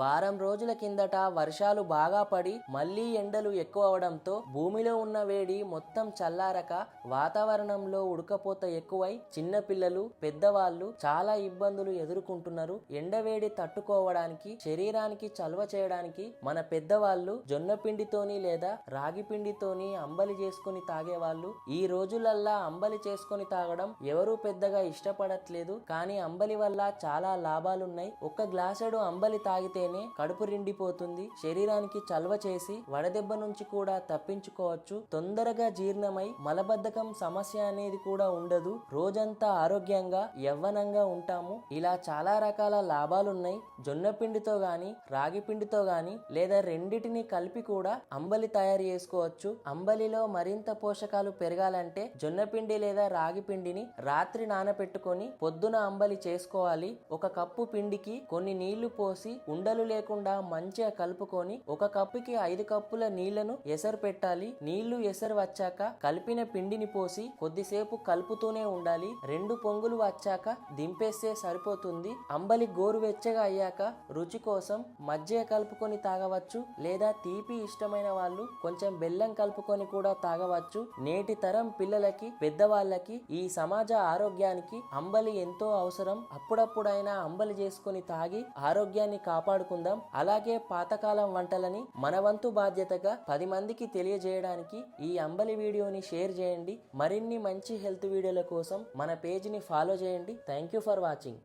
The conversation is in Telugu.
వారం రోజుల కిందట వర్షాలు బాగా పడి మళ్ళీ ఎండలు ఎక్కువ అవడంతో భూమిలో ఉన్న వేడి మొత్తం చల్లారక వాతావరణంలో ఉడకపోత ఎక్కువై చిన్నపిల్లలు పెద్దవాళ్ళు చాలా ఇబ్బందులు ఎదుర్కొంటున్నారు. ఎండవేడి తట్టుకోవడానికి శరీరానికి చలవ చేయడానికి మన పెద్దవాళ్ళు జొన్న పిండితోని లేదా రాగి పిండితోని అంబలి చేసుకుని తాగేవాళ్ళు. ఈ రోజులల్లా అంబలి చేసుకొని తాగడం ఎవరూ పెద్దగా ఇష్టపడట్లేదు. కానీ అంబలి వల్ల చాలా లాభాలున్నాయి. ఒక్క గ్లాసెడు అంబలి తాగితే తింటేనే కడుపు నిండిపోతుంది. శరీరానికి చలవ చేసి వడదెబ్బ నుంచి కూడా తప్పించుకోవచ్చు. తొందరగా జీర్ణమై మలబద్ధకం సమస్య అనేది కూడా ఉండదు. రోజంతా ఆరోగ్యంగా యవ్వనంగా ఉంటాము. ఇలా చాలా రకాల లాభాలున్నాయి. జొన్న పిండితో గాని రాగి పిండితో గాని లేదా రెండిటిని కలిపి కూడా అంబలి తయారు చేసుకోవచ్చు. అంబలిలో మరింత పోషకాలు పెరగాలంటే జొన్న పిండి లేదా రాగి పిండిని రాత్రి నానపెట్టుకొని పొద్దున అంబలి చేసుకోవాలి. ఒక కప్పు పిండికి కొన్ని నీళ్ళు పోసి ఉండలు లేకుండా మంచిగా కలుపుకొని ఒక కప్పుకి ఐదు కప్పుల నీళ్ళను ఎసరు పెట్టాలి. నీళ్ళు ఎసరు వచ్చాక కలిపిన పిండిని పోసి కొద్దిసేపు కలుపుతూనే ఉండాలి. రెండు పొంగులు వచ్చాక దింపేస్తే సరిపోతుంది. అంబలి గోరువెచ్చగా అయ్యాక రుచి కోసం మజ్జిగ కలుపుకొని తాగవచ్చు. లేదా తీపి ఇష్టమైన వాళ్ళు కొంచెం బెల్లం కలుపుకొని కూడా తాగవచ్చు. నేటి తరం పిల్లలకి పెద్దవాళ్ళకి ఈ సమాజ ఆరోగ్యానికి అంబలి ఎంతో అవసరం. అప్పుడప్పుడైనా అంబలి చేసుకొని తాగి ఆరోగ్యాన్ని మాట్లాడుకుందాం. అలాగే పాతకాలం వంటలని మన వంతు బాధ్యతగా పది మందికి తెలియజేయడానికి ఈ అంబలి వీడియోని షేర్ చేయండి. మరిన్ని మంచి హెల్త్ వీడియోల కోసం మన పేజ్ని ఫాలో చేయండి. Thank you for watching.